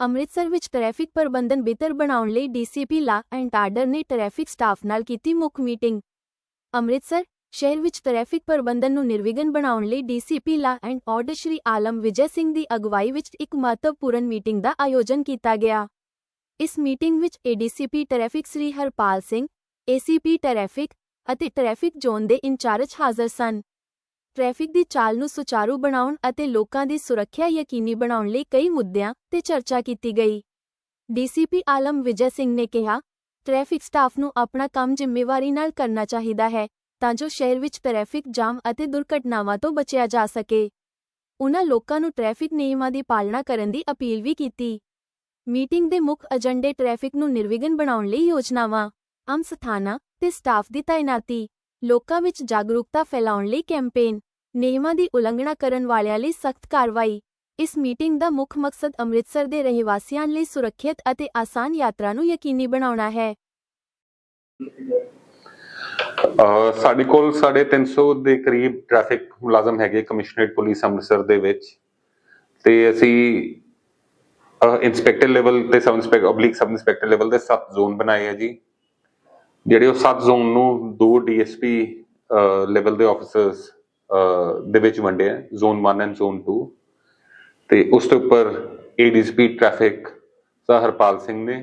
ਅੰਮ੍ਰਿਤਸਰ ਵਿੱਚ ਟ੍ਰੈਫਿਕ ਪ੍ਰਬੰਧਨ ਬਿਹਤਰ ਬਣਾਉਣ ਲਈ ਡੀਸੀਪੀ ਲਾ ਐਂਡ ਆਰਡਰ ਨੇ ਟ੍ਰੈਫਿਕ ਸਟਾਫ ਨਾਲ ਕੀਤੀ ਮੁੱਖ ਮੀਟਿੰਗ। ਅੰਮ੍ਰਿਤਸਰ ਸ਼ਹਿਰ ਵਿੱਚ ਟ੍ਰੈਫਿਕ ਪ੍ਰਬੰਧਨ ਨੂੰ ਨਿਰਵਿਘਨ ਬਣਾਉਣ ਲਈ DCP law and order Shri Alam Vijay Singh ਦੀ ਅਗਵਾਈ ਵਿੱਚ ਇੱਕ ਮਹੱਤਵਪੂਰਨ ਮੀਟਿੰਗ ਦਾ ਆਯੋਜਨ ਕੀਤਾ ਗਿਆ। ਇਸ ਮੀਟਿੰਗ ਵਿੱਚ ADCP traffic Shri Harpal Singh, ACP traffic ਅਤੇ ਟ੍ਰੈਫਿਕ ਜ਼ੋਨ ਦੇ ਇੰਚਾਰਜ ਹਾਜ਼ਰ ਸਨ। ਟ੍ਰੈਫਿਕ ਦੀ ਚਾਲ ਨੂੰ ਸੁਚਾਰੂ ਬਣਾਉਣ ਅਤੇ ਲੋਕਾਂ ਦੀ ਸੁਰੱਖਿਆ ਯਕੀਨੀ ਬਣਾਉਣ ਲਈ ਕਈ ਮੁੱਦਿਆਂ ਤੇ ਚਰਚਾ ਕੀਤੀ ਗਈ। ਡੀਸੀਪੀ ਆਲਮ ਵਿਜੇ ਸਿੰਘ ਨੇ ਕਿਹਾ, ਟ੍ਰੈਫਿਕ ਸਟਾਫ ਨੂੰ ਆਪਣਾ ਕੰਮ ਜ਼ਿੰਮੇਵਾਰੀ ਨਾਲ ਕਰਨਾ ਚਾਹੀਦਾ ਹੈ, ਤਾਂ ਜੋ ਸ਼ਹਿਰ ਵਿੱਚ ਟ੍ਰੈਫਿਕ ਜਾਮ ਅਤੇ ਦੁਰਘਟਨਾਵਾਂ ਤੋਂ ਬਚਿਆ ਜਾ ਸਕੇ। ਉਨ੍ਹਾਂ ਲੋਕਾਂ ਨੂੰ ਟ੍ਰੈਫਿਕ ਨਿਯਮਾਂ ਦੀ ਪਾਲਣਾ ਕਰਨ ਦੀ ਅਪੀਲ ਵੀ ਕੀਤੀ। ਮੀਟਿੰਗ ਦੇ ਮੁੱਖ ਏਜੰਡੇ ਟ੍ਰੈਫਿਕ ਨੂੰ ਨਿਰਵਿਘਨ ਬਣਾਉਣ ਲਈ ਯੋਜਨਾਵਾਂ ਅਮ ਸਥਾਨਾਂ ਤੇ ਸਟਾਫ ਦੀ ਤਾਇਨਾਤੀ ਲੋਕਾਂ ਵਿੱਚ ਜਾਗਰੂਕਤਾ ਫੈਲਾਉਣ ਲਈ ਕੈਂਪੇਨ, ਨਿਯਮਾਂ ਦੀ ਉਲੰਘਣਾ ਕਰਨ ਵਾਲਿਆਂ ਲਈ ਸਖਤ ਕਾਰਵਾਈ, ਇਸ ਮੀਟਿੰਗ ਦਾ ਮੁੱਖ ਮਕਸਦ ਅੰਮ੍ਰਿਤਸਰ ਦੇ ਰਹਿਵਾਸੀਆਂ ਲਈ ਸੁਰੱਖਿਅਤ ਅਤੇ ਆਸਾਨ ਯਾਤਰਾ ਨੂੰ ਯਕੀਨੀ ਬਣਾਉਣਾ ਹੈ। ਸਾਡੇ ਕੋਲ 350 ਦੇ ਕਰੀਬ ਟ੍ਰੈਫਿਕ ਮੁਲਾਜ਼ਮ ਹੈਗੇ ਕਮਿਸ਼ਨਰੇਟ ਪੁਲਿਸ ਅੰਮ੍ਰਿਤਸਰ ਦੇ ਵਿੱਚ ਤੇ ਅਸੀਂ ਇਨਸਪੈਕਟਰ ਲੈਵਲ ਤੇ sub inspector oblique sub inspector level ਦੇ 7 ਜ਼ੋਨ ਬਣਾਏ ਆ ਜੀ। ਜਿਹੜੇ ਉਹ 7 ਜ਼ੋਨ ਨੂੰ ਦੋ ਡੀਐਸਪੀ ਲੈਵਲ ਦੇ ਆਫੀਸਰਸ ਦੇ ਵਿੱਚ ਵੰਡੇ ਆ, ਜ਼ੋਨ 1 ਐਂਡ ਜ਼ੋਨ 2 ਤੇ ਉਸ ਤੋਂ ਉੱਪਰ ਏਡੀਸਪੀ ਟ੍ਰੈਫਿਕ ਹਰਪਾਲ ਸਿੰਘ ਨੇ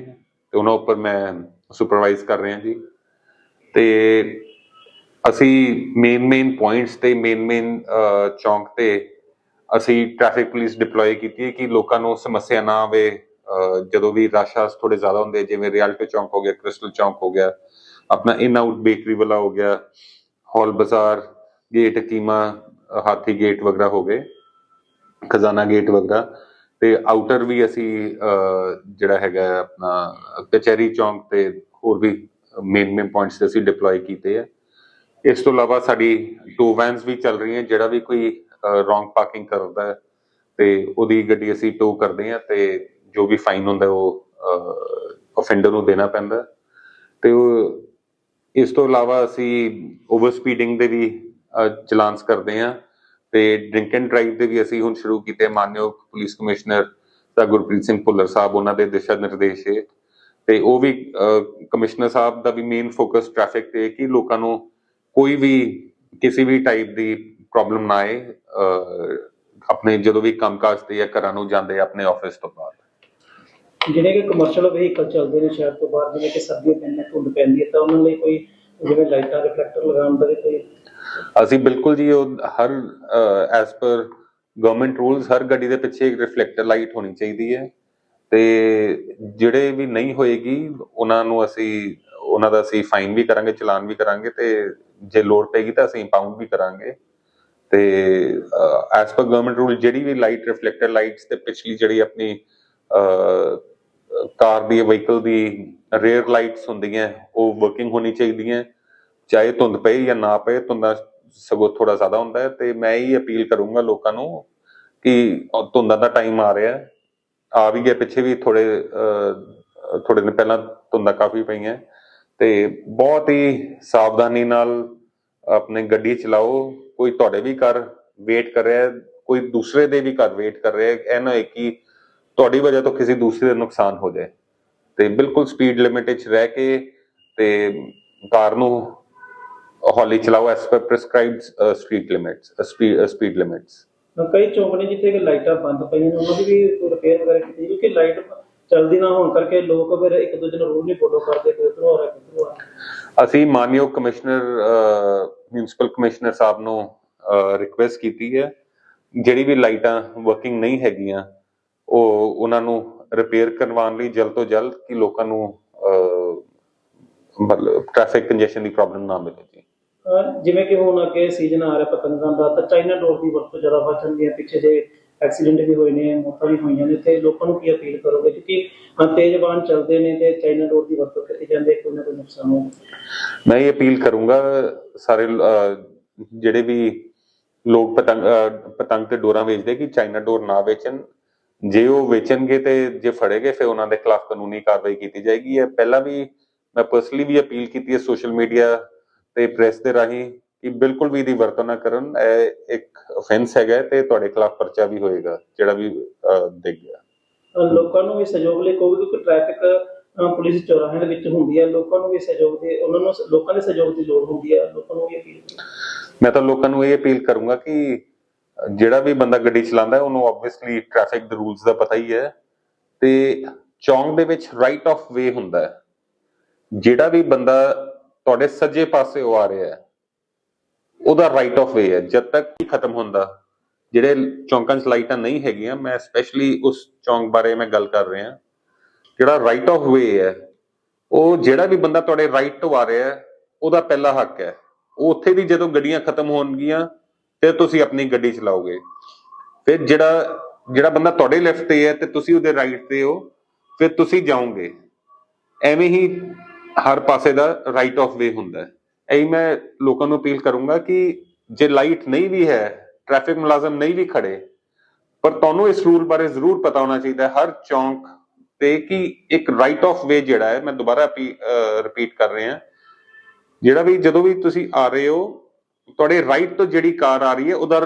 ਤੇ ਉਹਨਾਂ ਉੱਪਰ ਮੈਂ ਸੁਪਰਵਾਈਜ਼ ਕਰ ਰਿਹਾ ਜੀ। ਤੇ ਅਸੀਂ ਮੇਨ ਮੇਨ ਪੁਆਇੰਟਸ ਤੇ ਮੇਨ ਮੇਨ ਚੌਂਕ ਤੇ ਅਸੀਂ ਟ੍ਰੈਫਿਕ ਪੁਲਿਸ ਡਿਪਲੋਏ ਕੀਤੀ ਹੈ ਕਿ ਲੋਕਾਂ ਨੂੰ ਸਮੱਸਿਆ ਨਾ ਆਵੇ। ਜਦੋਂ ਵੀ ਰਸ਼ ਥੋੜੇ ਜ਼ਿਆਦਾ ਹੁੰਦੇ ਜਿਵੇਂ ਰਿਆਲਟੋ ਚੌਂਕ ਹੋ ਗਿਆ ਕ੍ਰਿਸਟਲ ਚੌਂਕ ਹੋ ਗਿਆ ਆਪਣਾ ਇਨ ਆਊਟ ਬੇਕਰੀ ਵਾਲਾ ਹੋ ਗਿਆ, ਹਾਲ ਬਾਜ਼ਾਰ ਗੇਟ ਕੀਮਾ, ਹਾਥੀ ਗੇਟ ਵਗੈਰਾ ਹੋ ਗਏ, ਖਜ਼ਾਨਾ ਗੇਟ ਵਗੈਰਾ, ਤੇ ਆਊਟਰ ਵੀ ਅਸੀਂ ਜਿਹੜਾ ਹੈਗਾ ਆਪਣਾ, ਕਚਹਿਰੀ ਚੌਂਕ ਤੇ ਹੋਰ ਵੀ ਮੇਨ ਮੇਨ ਪੁਆਇੰਟਸ ਤੇ ਅਸੀਂ ਡਿਪਲੋਏ ਕੀਤੇ ਆ। ਇਸ ਤੋਂ ਇਲਾਵਾ ਸਾਡੀ ਟੂ ਵੈਨਸ ਵੀ ਚੱਲ ਰਹੀਆਂ, ਜਿਹੜਾ ਵੀ ਕੋਈ ਰੋਂਗ ਪਾਰਕਿੰਗ ਕਰਦਾ ਤੇ ਉਹਦੀ ਗੱਡੀ ਅਸੀਂ ਟੋ ਕਰਦੇ ਆ ਤੇ ਜੋ ਵੀ ਫਾਈਨ ਹੁੰਦਾ ਉਹ ਅਫੈਂਡਰ ਨੂੰ ਦੇਣਾ ਪੈਂਦਾ ਤੇ ਉਹ ਇਸ ਤੋਂ ਇਲਾਵਾ ਅਸੀਂ ਓਵਰ ਸਪੀਡਿੰਗ ਦੇ ਵੀ ਅਹ, ਚਲਾਨਸ ਕਰਦੇ ਆ ਤੇ ਡਰਿੰਕ ਐਂਡ ਡਰਾਈਵ ਦੇ ਵੀ ਅਸੀਂ ਹੁਣ ਸ਼ੁਰੂ ਕੀਤੇ ਮਾਨਯੋਗ ਪੁਲਿਸ ਕਮਿਸ਼ਨਰ ਦਾ ਗੁਰਪ੍ਰੀਤ ਸਿੰਘ ਭੁੱਲਰ ਸਾਹਿਬ ਉਹਨਾਂ ਦੇ ਦਿਸ਼ਾ ਨਿਰਦੇਸ਼ ਹੈ ਤੇ ਉਹ ਵੀ ਕਮਿਸ਼ਨਰ ਸਾਹਿਬ ਦਾ ਵੀ ਮੇਨ ਫੋਕਸ ਟ੍ਰੈਫਿਕ ਤੇ ਕਿ ਲੋਕਾਂ ਨੂੰ ਕੋਈ ਵੀ ਕਿਸੇ ਵੀ ਟਾਈਪ ਦੀ ਪ੍ਰੋਬਲਮ ਨਾ ਆਏ ਆਪਣੇ ਜਦੋਂ ਵੀ ਕੰਮਕਾਜ ਤੇ ਜਾਂ ਘਰਾਂ ਨੂੰ ਜਾਂਦੇ ਆਪਣੇ ਆਫਿਸ ਤੋਂ ਬਾਅਦ। ਜਿਹੜੇ ਕਿ ਕਮਰਸ਼ੀਅਲ ਵਹੀਕਲ ਚੱਲਦੇ ਨੇ ਸ਼ਹਿਰ ਤੋਂ ਬਾਹਰ, ਜਿਵੇਂ ਕਿ ਸਰਦੀਆਂ ਪੈਂਦੀਆਂ, ਧੁੰਦ ਪੈਂਦੀ ਹੈ, ਤਾਂ ਉਹਨਾਂ ਲਈ ਕੋਈ ਜਿਵੇਂ ਲਾਈਟਾਂ ਰਿਫਲੈਕਟਰ ਲਗਾਉਣ ਦਾ ਕੋਈ ਅਸੀਂ ਬਿਲਕੁਲ ਜੀ ਉਹ ਹਰ ਐਸ ਪਰ ਗਵਰਨਮੈਂਟ ਰੂਲਸ ਹਰ ਗੱਡੀ ਦੇ ਪਿੱਛੇ ਇੱਕ ਰਿਫਲੈਕਟਰ ਲਾਈਟ ਹੋਣੀ ਚਾਹੀਦੀ ਹੈ। ਤੇ ਜਿਹੜੇ ਵੀ ਨਹੀਂ ਹੋਏਗੀ, ਉਹਨਾਂ ਨੂੰ ਅਸੀਂ, ਉਹਨਾਂ ਦਾ ਅਸੀਂ ਫਾਈਨ ਵੀ ਕਰਾਂਗੇ, ਚਲਾਨ ਵੀ ਕਰਾਂਗੇ ਤੇ ਜੇ ਲੋੜ ਪੈਗੀ ਤਾਂ ਅਸੀਂ ਪਾਉਂਡ ਵੀ ਕਰਾਂਗੇ। ਤੇ ਐਸ ਪਰ ਗਵਰਨਮੈਂਟ ਰੂਲ ਜਿਹੜੀ ਵੀ ਲਾਈਟ ਰਿਫਲੈਕਟਰ ਲਾਈਟਸ ਤੇ ਪਿਛਲੀ ਜਿਹੜੀ ਆਪਣੀ ਕਾਰ ਦੀ ਵਹੀਕਲ ਦੀ ਰੇਅਰ ਲਾਈਟਸ ਹੁੰਦੀਆਂ, ਉਹ ਵਰਕਿੰਗ ਹੋਣੀ ਚਾਹੀਦੀਆਂ। ਚਾਹੇ ਧੁੰਦ ਪਏ ਜਾਂ ਨਾ ਪਏ, ਧੁੰਦਾ ਸਗੋਂ ਥੋੜਾ ਜ਼ਿਆਦਾ ਹੁੰਦਾ ਹੈ ਤੇ ਮੈਂ ਇਹ ਅਪੀਲ ਕਰੂੰਗਾ ਲੋਕਾਂ ਨੂੰ ਕਿ ਧੁੰਦਾਂ ਦਾ ਟਾਈਮ ਆ ਰਿਹਾ ਆ ਵੀ ਗਿਆ, ਪਿੱਛੇ ਵੀ ਥੋੜੇ ਥੋੜੇ ਦਿਨ ਪਹਿਲਾਂ ਧੁੰਦਾਂ ਕਾਫੀ ਪਈਆਂ। ਤੇ ਬਹੁਤ ਹੀ ਸਾਵਧਾਨੀ ਨਾਲ ਆਪਣੇ ਗੱਡੀ ਚਲਾਓ। ਕੋਈ ਤੁਹਾਡੇ ਵੀ ਘਰ ਵੇਟ ਕਰ ਰਿਹਾ ਕੋਈ ਦੂਸਰੇ ਦੇ ਵੀ ਘਰ ਵੇਟ ਕਰ ਰਿਹਾ ਹੈ। ਇਹ ਨਾ ਕਿ ਤੁਹਾਡੀ ਵਜ੍ਹਾ ਤੋਂ ਕਿਸੇ ਦੂਸਰੇ ਦਾ ਨੁਕਸਾਨ ਹੋ ਜਾਏ। ਤੇ ਬਿਲਕੁਲ ਸਪੀਡ ਲਿਮਿਟ ਵਿੱਚ ਰਹਿ ਕੇ ਤੇ ਕਾਰ ਨੂੰ ਹੌਲੀ ਚਲਾਓ as per prescribed speed limits speed limits ਕਈ ਚੌਂਕ ਨੇ ਜਿੱਥੇ ਕਿ ਲਾਈਟਾਂ ਬੰਦ ਪਈਆਂ ਨੇ ਉਹਨਾਂ ਦੀ ਵੀ ਰਿਪੇਅਰ ਵਗੈਰਾ ਕੀਤੀ ਕਿਉਂਕਿ ਲਾਈਟ ਚੱਲਦੀ ਨਾ ਹੋਣ ਕਰਕੇ ਲੋਕ ਫਿਰ ਇੱਕ ਦੂਜੇ ਨੂੰ ਰੂਲ ਨਹੀਂ ਫੋਲੋ ਕਰਦੇ ਕੋਈ ਉਧਰੋਂ ਆ ਰਿਹਾ ਕੋਈ ਉਧਰੋਂ ਆ ਅਸੀਂ ਮਾਨਯੋਗ ਕਮਿਸ਼ਨਰ ਮਿਊਨਿਸਪਲ ਕਮਿਸ਼ਨਰ ਸਾਹਿਬ ਨੂੰ ਰਿਕੁਐਸਟ ਕੀਤੀ ਹੈ। ਜਿਹੜੀ ਵੀ ਲਾਈਟਾਂ ਵਰਕਿੰਗ ਨਹੀਂ ਹੈਗੀਆਂ ਉਹ ਉਹਨਾਂ ਨੂੰ ਰਿਪੇਅਰ ਕਰਵਾਉਣ ਲਈ ਜਲਦ ਤੋਂ ਜਲਦ ਕਿ ਲੋਕਾਂ ਨੂੰ ਮਤਲਬ ਟ੍ਰੈਫਿਕ ਕੰਜੈਸ਼ਨ ਦੀ ਪ੍ਰੋਬਲਮ ਨਾ ਮਿਲੇ ਜੀ। ਜਿਵੇਂ ਕਿ ਹੁਣ ਅੱਗੇ ਸੀਜ਼ਨ ਆ ਰਿਹਾ ਪਤੰਗਾਂ ਦਾ ਤਾਂ ਚਾਈਨਾ ਡੋਰ ਦੀ ਵਰਤੋਂ ਜ਼ਿਆਦਾ ਵੱਧ ਜਾਂਦੀ ਹੈ। ਪਿੱਛੇ ਜੇ ਐਕਸੀਡੈਂਟ ਵੀ ਹੋਏ ਨੇ ਮੌਤਾਂ ਵੀ ਹੋਈਆਂ ਨੇ ਤੇ ਲੋਕਾਂ ਨੂੰ ਕੀ ਅਪੀਲ ਕਰੋਗੇ? ਕਿਉਂਕਿ ਅਹ ਤੇਜ਼ ਵਾਹਨ ਚੱਲਦੇ ਨੇ ਤੇ ਚਾਈਨਾ ਡੋਰ ਦੀ ਵਰਤੋਂ ਕੀਤੀ ਜਾਂਦੀ ਹੈ ਕੋਈ ਨਾ ਕੋਈ ਨੁਕਸਾਨ ਹੋ ਮੈਂ ਇਹ ਅਪੀਲ ਕਰੂੰਗਾ ਸਾਰੇ ਜਿਹੜੇ ਵੀ ਲੋਕ ਪਤੰਗ ਪਤੰਗ ਤੇ ਡੋਰਾਂ ਵੇਚਦੇ ਕਿ ਚਾਈਨਾ ਡੋਰ ਨਾ ਵੇਚਣ। ਜੇ ਉਹ ਵੇਚਣਗੇ ਤੇ ਜੇ ਫੜੇਗੇ ਫਿਰ ਉਹਨਾਂ ਦੇ ਖਿਲਾਫ ਕਾਨੂੰਨੀ ਕਾਰਵਾਈ ਕੀਤੀ ਜਾਏਗੀ। ਇਹ ਪਹਿਲਾਂ ਵੀ ਮੈਂ ਪਰਸਨਲੀ ਵੀ ਅਪੀਲ ਕੀਤੀ ਹੈ ਸੋਸ਼ਲ ਮੀਡੀਆ ਤੇ ਪ੍ਰੈਸ ਦੇ ਰਾਹੀਂ ਕਿ ਬਿਲਕੁਲ ਵੀ ਇਹਦੀ ਵਰਤੋਂ ਨਾ ਕਰਨ। ਇਹ ਇੱਕ ਅਫੈਂਸ ਹੈਗਾ ਤੇ ਤੁਹਾਡੇ ਖਿਲਾਫ ਪਰਚਾ ਵੀ ਹੋਏਗਾ ਜਿਹੜਾ ਵੀ ਦੇਖ ਗਿਆ। ਲੋਕਾਂ ਨੂੰ ਵੀ ਸਹਿਯੋਗ ਲਈ ਕਹੋਗੇ ਕਿਉਂਕਿ ਟ੍ਰੈਫਿਕ ਪੁਲਿਸ ਚੌਰਾਹਿਆਂ ਦੇ ਵਿੱਚ ਹੁੰਦੀ ਹੈ। ਲੋਕਾਂ ਨੂੰ ਵੀ ਸਹਿਯੋਗ ਦੇ ਉਹਨਾਂ ਨੂੰ ਲੋਕਾਂ ਦੇ ਸਹਿਯੋਗ ਦੀ ਲੋੜ ਹੁੰਦੀ ਹੈ। ਲੋਕਾਂ ਨੂੰ ਵੀ ਅਪੀਲ ਮੈਂ ਤਾਂ ਲੋਕਾਂ ਨੂੰ ਇਹ ਅਪੀਲ ਕਰੂੰਗਾ ਕਿ ਜਿਹੜਾ ਵੀ ਬੰਦਾ ਗੱਡੀ ਚਲਾਉਂਦਾ ਉਹਨੂੰ ਆਬਵੀਅਸਲੀ ਟ੍ਰੈਫਿਕ ਦੇ ਰੂਲਸ ਦਾ ਪਤਾ ਹੀ ਹੈ। ਤੇ ਚੌਂਕ ਦੇ ਵਿੱਚ ਰਾਈਟ ਆਫ ਵੇ ਹੁੰਦਾ ਹੈ। ਜਿਹੜਾ ਵੀ ਬੰਦਾ ਤੁਹਾਡੇ ਸੱਜੇ ਪਾਸੇ ਆ ਰਿਹਾ ਹੈ, ਉਹਦਾ ਰਾਈਟ ਆਫ ਵੇ ਹੈ। ਜਦ ਤੱਕ ਨਹੀਂ ਖਤਮ ਹੁੰਦਾ, ਜਿਹੜੇ ਚੌਂਕਾਂ 'ਚ ਲਾਈਟਾਂ ਨਹੀਂ ਹੈਗੀਆਂ, ਮੈਂ ਸਪੈਸ਼ਲੀ ਉਸ ਚੌਂਕ ਬਾਰੇ ਮੈਂ ਗੱਲ ਕਰ ਰਿਹਾ। ਜਿਹੜਾ ਰਾਈਟ ਆਫ ਵੇ ਹੈ, ਉਹ ਜਿਹੜਾ ਵੀ ਬੰਦਾ ਤੁਹਾਡੇ ਰਾਈਟ ਤੋਂ ਆ ਰਿਹਾ ਹੈ, ਉਹਦਾ ਪਹਿਲਾ ਹੱਕ ਹੈ। ਉੱਥੇ ਵੀ ਜਦੋਂ ਗੱਡੀਆਂ ਖਤਮ ਹੋਣਗੀਆਂ ਫਿਰ ਤੁਸੀਂ ਆਪਣੀ ਗੱਡੀ ਚਲਾਓਗੇ। ਫਿਰ ਜਿਹੜਾ ਜਿਹੜਾ ਬੰਦਾ ਤੁਹਾਡੇ ਲੈਫਟ ਤੇ ਹੈ ਤੇ ਤੁਸੀਂ ਉਹਦੇ ਰਾਈਟ ਤੇ ਹੋ, ਫਿਰ ਤੁਸੀਂ ਜਾਓਗੇ। ਐਵੇਂ ਹੀ ਹਰ ਪਾਸੇ ਦਾ ਰਾਈਟ ਆਫ ਵੇ ਹੁੰਦਾ ਹੈ। ਐਂ ਮੈਂ ਲੋਕਾਂ ਨੂੰ ਅਪੀਲ ਕਰੂੰਗਾ ਕਿ ਜੇ ਲਾਈਟ ਨਹੀਂ ਵੀ ਹੈ ਟ੍ਰੈਫਿਕ ਮੁਲਾਜ਼ਮ ਨਹੀਂ ਵੀ ਖੜੇ, ਪਰ ਤੁਹਾਨੂੰ ਇਸ ਰੂਲ ਬਾਰੇ ਜ਼ਰੂਰ ਪਤਾ ਹੋਣਾ ਚਾਹੀਦਾ ਹਰ ਚੌਂਕ ਤੇ ਕਿ ਇੱਕ ਰਾਈਟ ਆਫ ਵੇ ਜਿਹੜਾ ਹੈ, ਮੈਂ ਦੁਬਾਰਾ ਰਿਪੀਟ ਕਰ ਰਿਹਾ। ਜਿਹੜਾ ਵੀ ਜਦੋਂ ਵੀ ਤੁਸੀਂ ਆ ਰਹੇ ਹੋ ਤੁਹਾਡੇ ਰਾਈਟ ਤੋਂ ਜਿਹੜੀ ਕਾਰ ਆ ਰਹੀ ਹੈ ਉਹਦਾ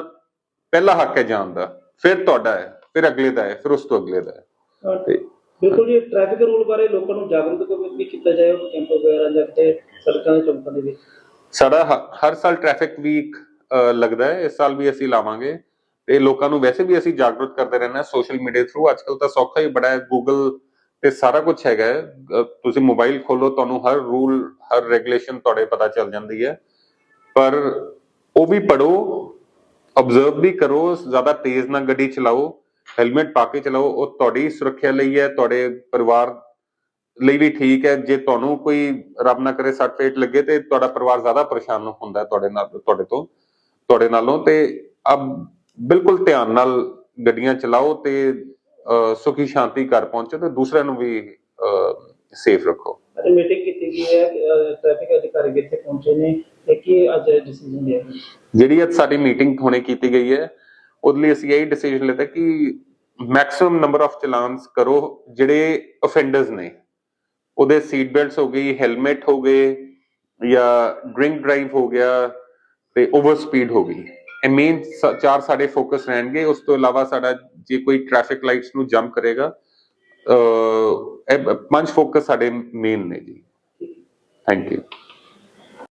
ਪਹਿਲਾ ਹੱਕ ਹੈ ਜਾਣ ਦਾ। ਫਿਰ ਤੁਹਾਡਾ ਹੈ ਫਿਰ ਅਗਲੇ ਦਾ ਹੈ ਫਿਰ ਉਸ ਤੋਂ ਅਗਲੇ ਦਾ ਹੈ। ਤੇ ਬਿਲਕੁਲ ਜੀ ਟ੍ਰੈਫਿਕ ਰੂਲ ਬਾਰੇ ਲੋਕਾਂ ਨੂੰ ਜਾਗਰੂਕ ਵੀ ਕੀਤਾ ਜਾਏ ਉਹ ਕੈਂਪ ਵਗੈਰਾ ਜਾਂ ਕਿਤੇ ਸੜਕਾਂ ਦੇ ਚੌਂਕਾਂ ਦੇ ਵਿੱਚ। ਸਾਡਾ ਹਰ ਸਾਲ ਟ੍ਰੈਫਿਕ ਵੀਕ ਲੱਗਦਾ ਹੈ। ਇਸ ਸਾਲ ਵੀ ਅਸੀਂ ਲਾਵਾਂਗੇ। ਤੇ ਲੋਕਾਂ ਨੂੰ ਵੈਸੇ ਵੀ ਅਸੀਂ ਜਾਗਰੂਕ ਕਰਦੇ ਰਹਿੰਦੇ ਹਾਂ ਸੋਸ਼ਲ ਮੀਡੀਆ ਥਰੂ ਅੱਜਕੱਲ ਤਾਂ ਸੌਖਾ ਹੀ ਬੜਾ ਹੈ। ਗੂਗਲ ਤੇ ਸਾਰਾ ਕੁਝ ਹੈਗਾ ਤੁਸੀਂ ਮੋਬਾਈਲ ਖੋਲੋ ਤੁਹਾਨੂੰ ਹਰ ਰੂਲ ਹਰ ਰੈਗੂਲੇਸ਼ਨ ਤੁਹਾਡੇ ਪਤਾ ਚੱਲ ਜਾਂਦੀ ਹੈ। ਪਰ ਉਹ ਵੀ ਪੜੋ ਆਬਜ਼ਰਵ ਵੀ ਕਰੋ, ਜ਼ਿਆਦਾ ਤੇਜ਼ ਨਾ ਗੱਡੀ ਚਲਾਓ ਹੈਲਮਟ ਪਾ ਕੇ ਚਲਾਓ, ਉਹ ਤੁਹਾਡੀ ਸੁਰੱਖਿਆ ਲਈ ਹੈ, ਤੁਹਾਡੇ ਪਰਿਵਾਰ ਲਈ ਵੀ ਠੀਕ ਹੈ, ਜੇ ਤੁਹਾਨੂੰ ਕੋਈ ਰੱਬ ਨਾ ਕਰੇ ਸੱਟ ਫੇਟ ਲੱਗੇ ਤੇ ਤੁਹਾਡਾ ਪਰਿਵਾਰ ਜ਼ਿਆਦਾ ਪਰੇਸ਼ਾਨ ਹੁੰਦਾ ਤੁਹਾਡੇ ਨਾਲ, ਤੁਹਾਡੇ ਤੋਂ, ਤੁਹਾਡੇ ਨਾਲੋਂ ਤੇ ਅਬ ਬਿਲਕੁਲ ਧਿਆਨ ਨਾਲ ਗੱਡੀਆਂ ਚਲਾਓ ਤੇ ਸੁਖੀ ਸ਼ਾਂਤੀ ਘਰ ਪਹੁੰਚੋ ਤੇ ਦੂਸਰਿਆਂ ਨੂੰ ਵੀ ਸੇਫ ਰੱਖੋ। ਅੱਜ ਮੀਟਿੰਗ ਕੀਤੀ ਗਈ ਹੈ ਟ੍ਰੈਫਿਕ ਅਧਿਕਾਰੀ ਇੱਥੇ ਪਹੁੰਚੇ ਨੇ ਤੇ ਕੀ ਅੱਜ ਡਿਸੀਜਨ ਲਿਆ ਜਿਹੜੀ ਅੱਜ ਸਾਡੀ ਮੀਟਿੰਗ ਹੁਣੇ ਕੀਤੀ ਗਈ ਹੈ, ਉਹਦੇ ਲਈ ਅਸੀਂ ਇਹ ਡਿਸੀਜਨ ਲਿੱਤਾ ਕਿ ਮੈਕਸਿਮਮ ਨੰਬਰ ਆਫ ਚਲਾਨਸ ਕਰੋ ਜਿਹੜੇ ਅਫੈਂਡਰਸ ਨੇ। ਉਹਦੇ ਸੀਟ ਬੈਲਟਸ ਹੋ ਗਈ ਹੈਲਮਟ ਹੋ ਗਏ, ਜਾਂ ਡਰਿੰਕ ਡਰਾਈਵ ਹੋ ਗਿਆ ਤੇ ਓਵਰ ਸਪੀਡ ਹੋ ਗਈ। ਇਹ ਮੇਨ ਚਾਰ ਸਾਡੇ ਫੋਕਸ ਰਹਿਣਗੇ। ਉਸ ਤੋਂ ਇਲਾਵਾ ਸਾਡਾ ਜੇ ਕੋਈ ਟ੍ਰੈਫਿਕ ਲਾਈਟਸ ਨੂੰ ਜੰਪ ਕਰੇਗਾ ਇਹ ਪੰਜ ਫੋਕਸ ਸਾਡੇ ਮੇਨ ਨੇ ਜੀ। Thank you